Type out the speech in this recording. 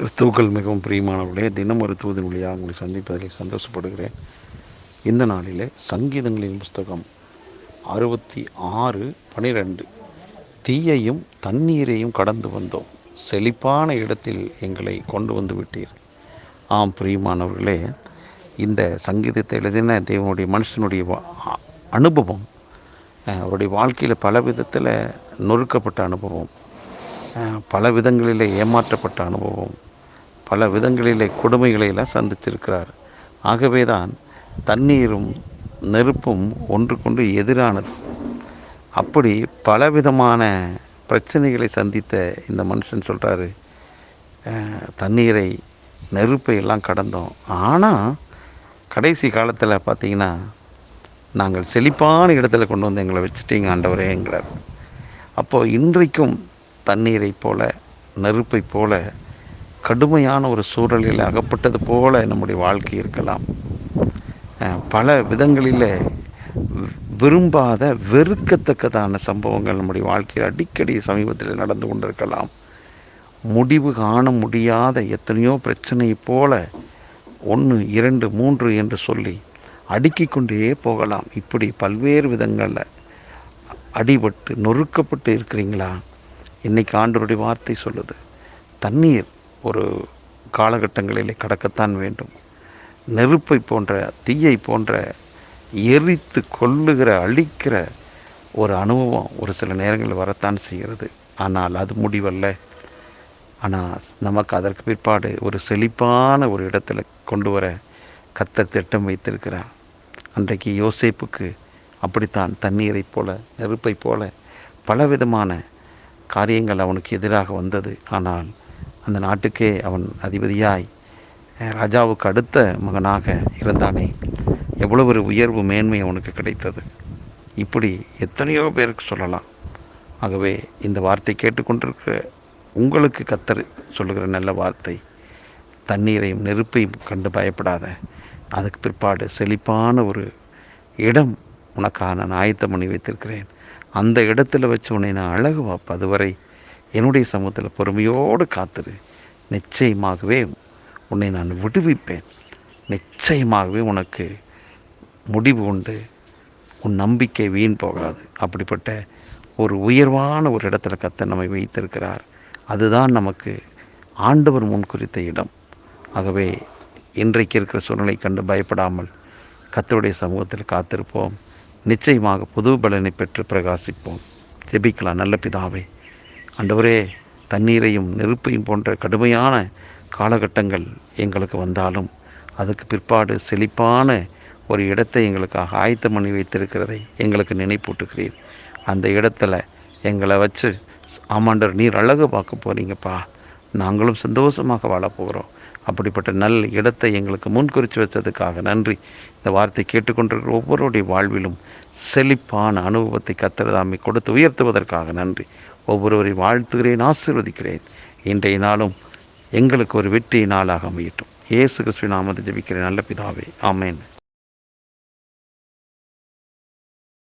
கிறிஸ்துவுக்கள் மிகவும் பிரியமானவர்களே தினம் ஒரு வழியாக உங்களை சந்திப்பதில் சந்தோஷப்படுகிறேன். இந்த நாளிலே சங்கீதங்களின் புஸ்தகம் அறுபத்தி ஆறு பனிரெண்டு. தீயையும் தண்ணீரையும் கடந்து வந்தோம். செழிப்பான இடத்தில் எங்களை கொண்டு வந்து விட்டீர். ஆம் பிரியமானவர்களே இந்த சங்கீதத்தை எழுதின தேவனுடைய மனுஷனுடைய அனுபவம் அவருடைய வாழ்க்கையில் பல விதத்தில் நொறுக்கப்பட்ட அனுபவம் பல விதங்களில் ஏமாற்றப்பட்ட அனுபவம் பல விதங்களிலே கொடுமைகளையெல்லாம் சந்திச்சிருக்கிறார். ஆகவே தான் தண்ணீரும் நெருப்பும் ஒன்றுக்கொன்று எதிரானது. அப்படி பலவிதமான பிரச்சனைகளை சந்தித்த இந்த மனுஷன் சொல்கிறாரு தண்ணீரை நெருப்பை எல்லாம் கடந்தோம். ஆனால் கடைசி காலத்தில் பார்த்திங்கன்னா நாங்கள் செழிப்பான இடத்துல கொண்டு வந்து எங்களை வச்சுட்டீங்க ஆண்டவரேங்கிறார் அப்போது இன்றைக்கும் தண்ணீரை போல நெருப்பை போல கடுமையான ஒரு சூழலில் அகப்பட்டது போல நம்முடைய வாழ்க்கை இருக்கலாம். பல விதங்களில் விரும்பாத வெறுக்கத்தக்கதான சம்பவங்கள் நம்முடைய வாழ்க்கையில் அடிக்கடி சமீபத்தில் நடந்து கொண்டிருக்கலாம். முடிவு காண முடியாத எத்தனையோ பிரச்சனை போல ஒன்று இரண்டு மூன்று என்று சொல்லி அடுக்கிக் கொண்டே போகலாம். இப்படி பல்வேறு விதங்களில் அடிபட்டு நொறுக்கப்பட்டு இருக்கிறீங்களா? இன்றைக்கி ஆண்டருடைய வார்த்தை சொல்லுது தண்ணீர் ஒரு காலகட்டங்களில் கடக்கத்தான் வேண்டும். நெருப்பை போன்ற தீயை போன்ற எரித்து கொள்ளுகிற அழிக்கிற ஒரு அனுபவம் ஒரு சில நேரங்களில் வரத்தான் செய்கிறது. ஆனால் அது முடிவல்ல. ஆனால் நமக்கு அதற்கு பிற்பாடு ஒரு செழிப்பான ஒரு இடத்துல கொண்டு வர கத்தர் திட்டம் வைத்திருக்கிறார். அன்றைக்கு யோசேப்புக்கு அப்படித்தான் தண்ணீரைப் போல நெருப்பைப் போல பலவிதமான காரியங்கள் அவனுக்கு எதிராக வந்தது. ஆனால் அந்த நாட்டுக்கே அவன் அதிபதியாய் ராஜாவுக்கு அடுத்த மகனாக இருந்தானே. எவ்வளோ ஒரு உயர்வு மேன்மை அவனுக்கு கிடைத்தது. இப்படி எத்தனையோ பேருக்கு சொல்லலாம். ஆகவே இந்த வார்த்தை கேட்டுக்கொண்டிருக்கிற உங்களுக்கு கத்தர் சொல்லுகிற நல்ல வார்த்தை தண்ணீரையும் நெருப்பையும் கண்டு பயப்படாத அதுக்கு பிற்பாடு செழிப்பான ஒரு இடம் உனக்காக நான் ஆயத்தம் பண்ணி வைத்திருக்கிறேன். அந்த இடத்துல வச்சு உன்னை நான் அழகு பார்ப்பேன். அதுவரை என்னுடைய சமூகத்தில் பொறுமையோடு காத்துரு. நிச்சயமாகவே உன்னை நான் விடுவிப்பேன். நிச்சயமாகவே உனக்கு முடிவு உண்டு. உன் நம்பிக்கை வீண் போகாது. அப்படிப்பட்ட ஒரு உயர்வான ஒரு இடத்துல கத்த நம்மை வைத்திருக்கிறார். அதுதான் நமக்கு ஆண்டவர் முன் குறித்த இடம். ஆகவே இன்றைக்கு இருக்கிற சூழ்நிலை கண்டு பயப்படாமல் கத்தருடைய சமூகத்தில் காத்திருப்போம். நிச்சயமாக புது பலனை பெற்று பிரகாசிப்போம். ஜெபிக்கலாம். நல்ல பிதாவே அண்டவரே தண்ணீரையும் நெருப்பையும் போன்ற கடுமையான காலகட்டங்கள் எங்களுக்கு வந்தாலும் அதுக்கு பிற்பாடு செழிப்பான ஒரு இடத்தை எங்களுக்காக ஆயத்தம் பண்ணி வைத்திருக்கிறதை எங்களுக்கு நினைப்பூட்டுகிறீர். அந்த இடத்துல எங்களை வச்சு ஆமாண்டர் நீர் அழகு பார்க்க போகிறீங்கப்பா நாங்களும் சந்தோஷமாக வாழ போகிறோம். அப்படிப்பட்ட நல்ல இடத்தை எங்களுக்கு முன்குறித்து வச்சதுக்காக நன்றி. இந்த வார்த்தை கேட்டுக்கொண்டிருக்கிற ஒவ்வொருடைய வாழ்விலும் செழிப்பான அனுபவத்தை கத்திரதாமை கொடுத்து உயர்த்துவதற்காக நன்றி. ஒவ்வொருவரையும் வாழ்த்துகிறேன் ஆசிர்வதிக்கிறேன். இன்றைய நாளும் எங்களுக்கு ஒரு வெற்றி நாளாக அமையட்டும். ஏசு கிறிஸ்துவின் நாமத்தை ஜபிக்கிறேன். நல்ல பிதாவே ஆமேன்.